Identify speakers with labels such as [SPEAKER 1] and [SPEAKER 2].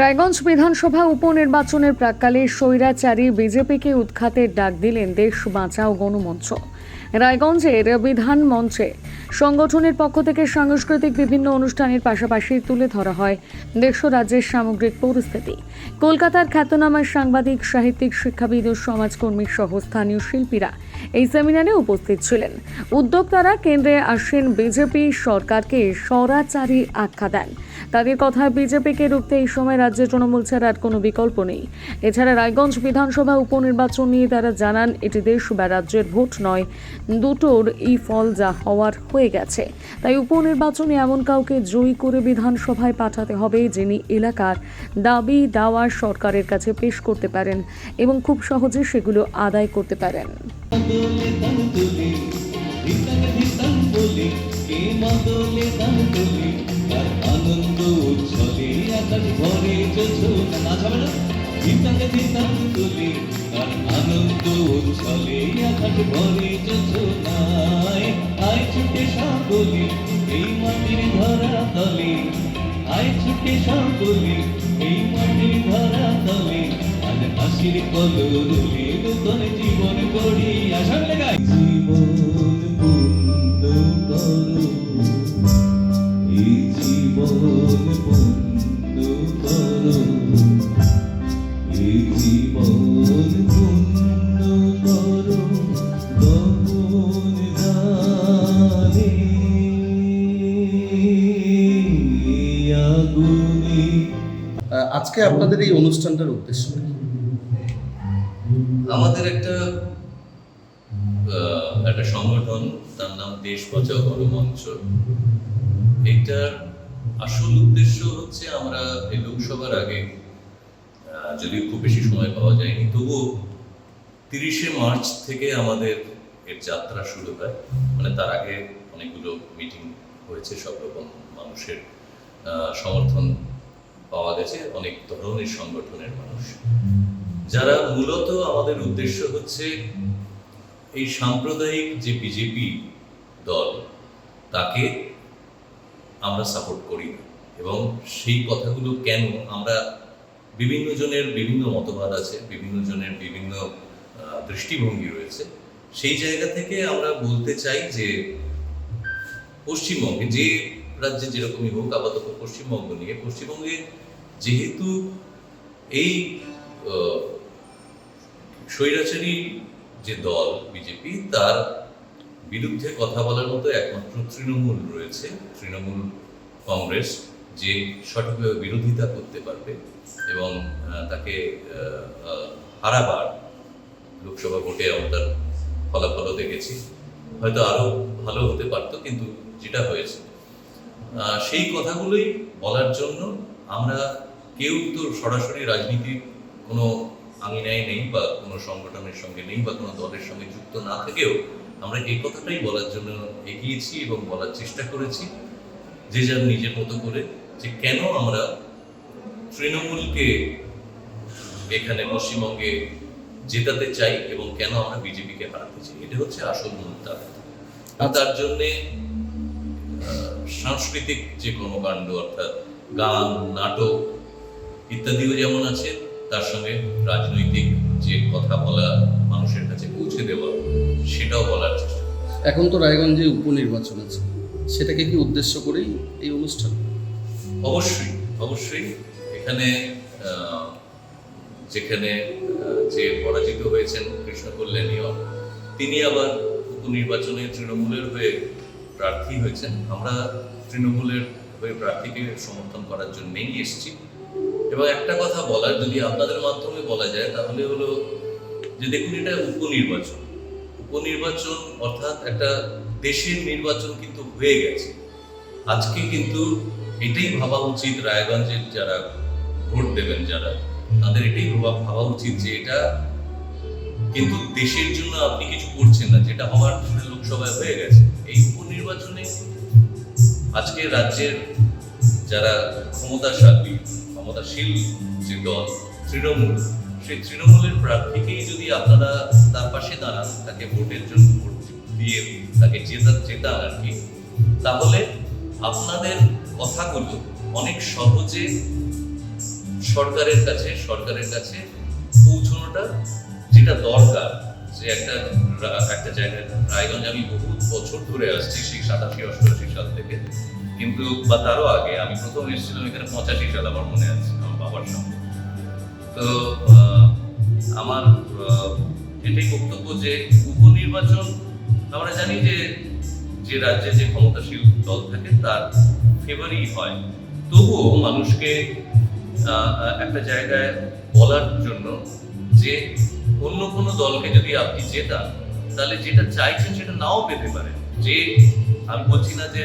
[SPEAKER 1] রায়গঞ্জ বিধানসভা উপনির্বাচনের প্রাককালে স্বৈরাচারী বিজেপিকে উৎখাতের ডাক দিলেন দেশ বাঁচাও গণমঞ্চ। রায়গঞ্জের বিধান মঞ্চে সংগঠনের পক্ষ থেকে সাংস্কৃতিক বিভিন্ন অনুষ্ঠানের পাশাপাশি তুলে ধরা হয় দেশ ও রাজ্যের সামগ্রিক পরিস্থিতি। কলকাতার খ্যাতনামা সাংবাদিক, সাহিত্যিক, শিক্ষাবিদ ও সমাজকর্মী সহ স্থানীয় শিল্পীরা এই সেমিনারে উপস্থিত ছিলেন। উদ্যোক্তারা কেন্দ্রে আসেন বিজেপি সরকারকে স্বরাচারী আখ্যা দেন। তাদের কথা বিজেপিকে রুখতে এই সময় রাজ্যে তৃণমূল ছাড়া আর কোনো বিকল্প নেই। এছাড়া রায়গঞ্জ বিধানসভা উপনির্বাচন নিয়ে তারা জানান, এটি দেশ বা রাজ্যের ভোট নয়, দুটোর এই ফল যা হওয়ার হয়ে গেছে। তাই উপনির্বাচনে এমন কাউকে জয়ী করে বিধানসভায় পাঠাতে হবে যিনি এলাকার দাবি দাওয়া সরকারের কাছে পেশ করতে পারেন এবং খুব সহজে সেগুলো আদায় করতে পারেন।
[SPEAKER 2] দোলে দান দোলে ধিতাং ধিতাং বলে কে মদলে দান দোলে আর আনন্দ উচ্ছলে আকাশ ভরে যোছনা নাচ হবে না? ধিতাং ধিতাং দোলে আর আনন্দ উচ্ছলে আকাশ ভরে যোছনায় আয় ছুটে সকলে এই মাটির ধরা তলে। আয় ছুটে সকলে এই মাটির ধরা তলে। হাসির কলরুলে নূতন জীবন গড়ি আসার লেগায়। জীবন পূর্ণ করো। এই জীবন পূর্ণ করো। এই জীবন পূর্ণ করো। দমন দানে আগুনে
[SPEAKER 3] আজকে আপনাদের এই অনুষ্ঠানটার উদ্দেশ্য কি?
[SPEAKER 4] আমাদের একটা একটা সংগঠন, তার নাম দেশ বাঁচাও গণমঞ্চ। এইটার আসল উদ্দেশ্য হচ্ছে আমরা এই লোকসভার আগে যদিও খুব বেশি সময় পাওয়া যায়নি, তবুও তিরিশে মার্চ থেকে আমাদের এর যাত্রা শুরু হয়। মানে তার আগে অনেকগুলো মিটিং হয়েছে, সব রকম মানুষের সমর্থন পাওয়া গেছে, অনেক ধরনের সংগঠনের মানুষ। যারা মূলত আমাদের উদ্দেশ্য হচ্ছে এই সাম্প্রদায়িক যে বিজেপি দল, তাকে আমরা সাপোর্ট করি এবং সেই কথাগুলো কেন আমরা বিভিন্ন জনের বিভিন্ন মতবাদ আছে, বিভিন্ন জনের বিভিন্ন দৃষ্টিভঙ্গি রয়েছে। সেই জায়গা থেকে আমরা বলতে চাই যে পশ্চিমবঙ্গে, যে রাজ্যে যেরকমই হোক, আপাতত পশ্চিমবঙ্গ নিয়ে, পশ্চিমবঙ্গে যেহেতু এই স্বৈরাচারী যে দল, বিজেপি, তার বিরুদ্ধে কথা বলার মতো একমাত্র তৃণমূল রয়েছে, তৃণমূল কংগ্রেস, যে সঠিকভাবে বিরোধিতা করতে পারবে এবং তাকে হারাবার লোকসভা ভোটে আমরা ফলাফলও দেখেছি। হয়তো আরও ভালো হতে পারতো, কিন্তু যেটা হয়েছে সেই কথাগুলোই বলার জন্য আমরা কেউ তো সরাসরি রাজনীতির কোনো আঙিনায় নেই বা কোনো সংগঠনের সঙ্গে নেই বা কোনো দলের সঙ্গে যুক্ত না থেকেও আমরা এই কথাটাই বলার জন্য এগিয়েছি এবং বলার চেষ্টা করেছি। যে যার নিজের মতো করে যে কেন আমরা তৃণমূলকে এখানে পশ্চিমবঙ্গে জেতাতে চাই এবং কেন আমরা বিজেপিকে হারাতে চাই, এটা হচ্ছে আসল মুদ্রা তার। জন্যে সাংস্কৃতিক যে কর্মকাণ্ড অর্থাৎ গান, নাটক ইত্যাদিও যেমন আছে তার সঙ্গে রাজনৈতিক যে কথা বলা মানুষের কাছে পৌঁছে দেওয়া সেটাও বলার চেষ্টা
[SPEAKER 3] এখন তো রায়গঞ্জে উপনির্বাচন আছে। সেটাকে কি উদ্দেশ্য করেই এই অনুষ্ঠান?
[SPEAKER 4] অবশ্যই অবশ্যই। এখানে যেখানে যে পরাজিত হয়েছেন কৃষ্ণ কল্যাণীয় তিনি আবার উপনির্বাচনে তৃণমূলের হয়ে প্রার্থী হয়েছেন। আমরা তৃণমূলের হয়ে প্রার্থীকে সমর্থন করার জন্যই এসেছি। এবং একটা কথা বলার, যদি আপনাদের মাধ্যমে বলা যায়, তাহলে হলো যে দেখুন, এটা উপনির্বাচন। উপনির্বাচন অর্থাৎ একটা দেশের নির্বাচন কিন্তু হয়ে গেছে। আজকে কিন্তু এটাই ভাবা উচিত রায়গঞ্জের যারা ভোট দেবেন যারা, তাদের এটাই ভাবা উচিত যে এটা কিন্তু দেশের জন্য আপনি কিছু করছেন না, যেটা হওয়ার লোকসভায় হয়ে গেছে। এই উপনির্বাচনে আজকে রাজ্যের যারা ক্ষমতাশালী ক্ষমতাশীল যে দল, তৃণমূল। সেই তৃণমূলের প্রার্থীকেই যদি আপনারা তার পাশে দাঁড়ান, তাকে ভোটের জন্য ভোট দিয়ে তাকে জেতা, জেতান আর কি, তাহলে আপনাদের কথাগুলো অনেক সহজে সরকারের কাছে সরকারের কাছে পৌঁছানোটা যেটা দরকার যে একটা একটা জায়গায়, রায়গঞ্জ আমি বহু বছর ধরে আসছি, সেই সাতাশি, অষ্টআশি সাল থেকে। কিন্তু, বা তারও আগে, আমি প্রথম এসেছিলাম এখানে পঁচাশি সাল আমার মনে আছে, আমার বাবার সঙ্গে। তো আমার এটাই বক্তব্য যে উপনির্বাচন, আমরা জানি যে যে রাজ্যে যে ক্ষমতাশীল দল থাকে, তার ফেভারই হয়। তবুও মানুষকে একটা জায়গায় বলার জন্য যে অন্য কোনো দলকে যদি আপনি জেতান, তাহলে যেটা চাইছেন সেটা নাও পেতে পারেন। যে আমি বলছি না যে